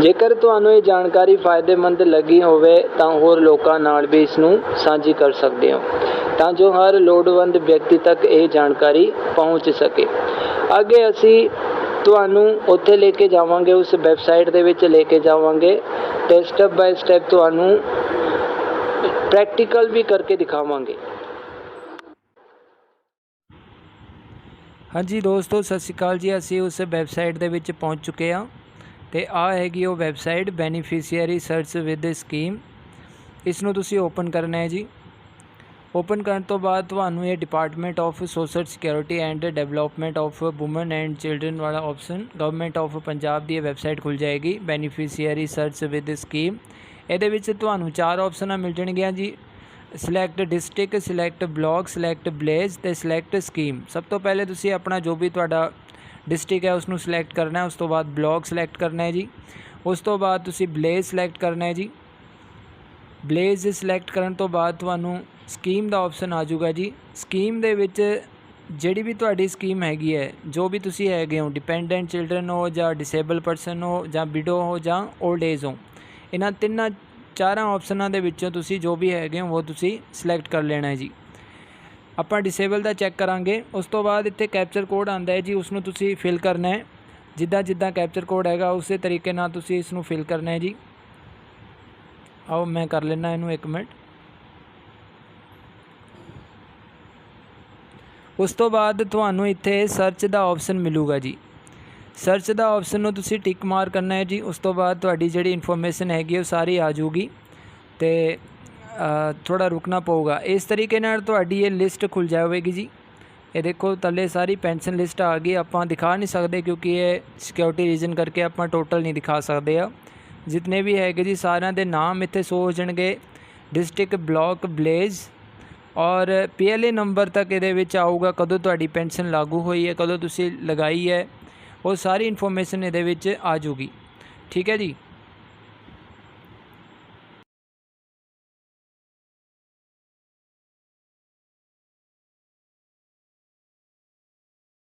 ਜੇਕਰ ਤੁਹਾਨੂੰ ਇਹ ਜਾਣਕਾਰੀ ਫਾਇਦੇਮੰਦ ਲੱਗੀ ਹੋਵੇ ਤਾਂ ਹੋਰ ਲੋਕਾਂ ਨਾਲ ਵੀ ਇਸ ਨੂੰ ਸਾਂਝੀ ਕਰ ਸਕਦੇ ਹੋ, ਤਾਂ ਜੋ ਹਰ ਲੋੜਵੰਦ ਵਿਅਕਤੀ ਤੱਕ ਇਹ ਜਾਣਕਾਰੀ ਪਹੁੰਚ ਸਕੇ। ਅੱਗੇ ਅਸੀਂ ਤੁਹਾਨੂੰ ਉੱਥੇ ਲੈ ਕੇ ਜਾਵਾਂਗੇ, ਉਸ ਵੈਬਸਾਈਟ ਦੇ ਵਿੱਚ ਲੈ ਕੇ ਜਾਵਾਂਗੇ। ਤੇ ਸਟੈਪ ਬਾਈ ਸਟੈਪ ਤੁਹਾਨੂੰ ਪ੍ਰੈਕਟੀਕਲ ਵੀ ਕਰਕੇ ਦਿਖਾਵਾਂਗੇ। ਹਾਂਜੀ ਦੋਸਤੋ, ਸਤਿ ਸ਼੍ਰੀ ਅਕਾਲ ਜੀ। ਅਸੀਂ ਉਸ ਵੈਬਸਾਈਟ ਦੇ ਵਿੱਚ ਪਹੁੰਚ ਚੁੱਕੇ ਹਾਂ। ਤੇ ਆ ਹੈਗੀ ਉਹ website beneficiary search with scheme. ਇਸ ਨੂੰ ਤੁਸੀਂ ਓਪਨ ਕਰਨਾ ਹੈ ਜੀ। ਓਪਨ ਕਰਨ ਤੋਂ ਬਾਅਦ ਤੁਹਾਨੂੰ ਇਹ department of social security and development of women and children ਵਾਲਾ ਆਪਸ਼ਨ, ਗਵਰਨਮੈਂਟ ਆਫ ਪੰਜਾਬ ਦੀ ਇਹ ਵੈਬਸਾਈਟ ਖੁੱਲ ਜਾਏਗੀ, ਬੈਨੀਫੀਸ਼ੀਅਰੀ ਸਰਚ ਵਿਦ ਸਕੀਮ। ਇਹਦੇ ਵਿੱਚ ਤੁਹਾਨੂੰ ਚਾਰ ਆਪਸ਼ਨਾਂ ਮਿਲ ਜਾਣਗੀਆਂ ਜੀ। Select district select block select village ਤੇ ਸਿਲੈਕਟ ਸਕੀਮ ਸਭ ਤੋਂ ਪਹਿਲੇ ਤੁਸੀਂ ਆਪਣਾ ਜੋ ਵੀ ਤੁਹਾਡਾ ਡਿਸਟ੍ਰਿਕਟ ਹੈ ਉਸ ਨੂੰ ਸਿਲੈਕਟ ਕਰਨਾ ਹੈ, ਉਸ ਤੋਂ ਬਾਅਦ ਬਲਾਕ ਸਿਲੈਕਟ ਕਰਨਾ ਹੈ ਜੀ। ਉਸ ਤੋਂ ਬਾਅਦ ਤੁਸੀਂ ਬਲੇਜ਼ ਸਿਲੈਕਟ ਕਰਨਾ ਹੈ ਜੀ। ਬਲੇਜ਼ ਸਿਲੈਕਟ ਕਰਨ ਤੋਂ ਬਾਅਦ ਤੁਹਾਨੂੰ ਸਕੀਮ ਦਾ ਆਪਸ਼ਨ ਆ ਜਾਊਗਾ ਜੀ। ਸਕੀਮ ਦੇ ਵਿੱਚ ਜਿਹੜੀ ਵੀ ਤੁਹਾਡੀ ਸਕੀਮ ਹੈਗੀ ਹੈ, ਜੋ ਵੀ ਤੁਸੀਂ ਹੈਗੇ ਹੋ ਡਿਪੈਂਡੈਂਟ ਚਿਲਡਰਨ ਹੋ ਜਾਂ ਡਿਸੇਬਲ ਪਰਸਨ ਹੋ ਜਾਂ ਵਿਡੋ ਹੋ ਜਾਂ 올ਡ ਏਜ ਹੋ, ਇਹਨਾਂ ਤਿੰਨਾਂ ਚਾਰਾਂ ਆਪਸ਼ਨਾਂ ਦੇ ਵਿੱਚੋਂ ਤੁਸੀਂ ਜੋ ਵੀ ਹੈਗੇ ਹੋ, ਉਹ ਤੁਸੀਂ ਸਿਲੈਕਟ ਕਰ ਲੈਣਾ ਹੈ ਜੀ। ਆਪਾਂ ਡਿਸੇਬਲ ਦਾ ਚੈੱਕ ਕਰਾਂਗੇ। ਉਸ ਤੋਂ ਬਾਅਦ ਇੱਥੇ ਕੈਪਚਰ ਕੋਡ ਆਂਦਾ ਹੈ ਜੀ ਉਸ ਨੂੰ ਤੁਸੀਂ ਫਿਲ ਕਰਨਾ ਹੈ। ਜਿੱਦਾਂ ਜਿੱਦਾਂ ਕੈਪਚਰ ਕੋਡ ਹੈਗਾ, ਉਸੇ ਤਰੀਕੇ ਨਾਲ ਤੁਸੀਂ ਇਸ ਨੂੰ ਫਿਲ ਕਰਨਾ ਹੈ ਜੀ। ਆਓ, ਮੈਂ ਕਰ ਲੈਣਾ ਇਹਨੂੰ 1 ਮਿੰਟ। ਉਸ ਤੋਂ ਬਾਅਦ ਤੁਹਾਨੂੰ ਇੱਥੇ ਸਰਚ ਦਾ ਆਪਸ਼ਨ ਮਿਲੂਗਾ ਜੀ। ਸਰਚ ਦਾ ਆਪਸ਼ਨ ਨੂੰ ਤੁਸੀਂ ਟਿਕ ਮਾਰ ਕਰਨਾ ਹੈ ਜੀ। ਉਸ ਤੋਂ ਬਾਅਦ ਤੁਹਾਡੀ ਜਿਹੜੀ ਇਨਫੋਰਮੇਸ਼ਨ ਹੈਗੀ, ਉਹ ਸਾਰੀ ਆ ਜਾਊਗੀ। ਤੇ ਥੋੜਾ ਰੁਕਣਾ ਪਊਗਾ। ਇਸ ਤਰੀਕੇ ਨਾਲ ਤੁਹਾਡੀ ਇਹ ਲਿਸਟ ਖੁੱਲ ਜਾਵੇਗੀ ਜੀ। ਇਹ ਦੇਖੋ, ਥੱਲੇ ਸਾਰੀ ਪੈਨਸ਼ਨ ਲਿਸਟ ਆ ਗਈ। ਆਪਾਂ ਦਿਖਾ ਨਹੀਂ ਸਕਦੇ ਕਿਉਂਕਿ ਇਹ ਸਿਕਿਉਰਿਟੀ ਰੀਜ਼ਨ ਕਰਕੇ ਆਪਾਂ ਟੋਟਲ ਨਹੀਂ ਦਿਖਾ ਸਕਦੇ ਆ। ਜਿਤਨੇ ਵੀ ਹੈਗੇ ਜੀ, ਸਾਰਿਆਂ ਦੇ ਨਾਮ ਇੱਥੇ ਸ਼ੋ ਹੋ ਜਾਣਗੇ। ਡਿਸਟ੍ਰਿਕਟ ਬਲਾਕ ਬਲੇਜ਼ ਔਰ ਪੀਐਲਏ ਨੰਬਰ ਤੱਕ ਇਹਦੇ ਵਿੱਚ ਆਊਗਾ ਕਦੋਂ ਤੁਹਾਡੀ ਪੈਨਸ਼ਨ ਲਾਗੂ ਹੋਈ ਹੈ, ਕਦੋਂ ਤੁਸੀਂ ਲਗਾਈ ਹੈ। ਉਹ ਸਾਰੀ ਇਨਫੋਰਮੇਸ਼ਨ ਇਹਦੇ ਵਿੱਚ ਆ ਜੂਗੀ ਠੀਕ ਹੈ ਜੀ?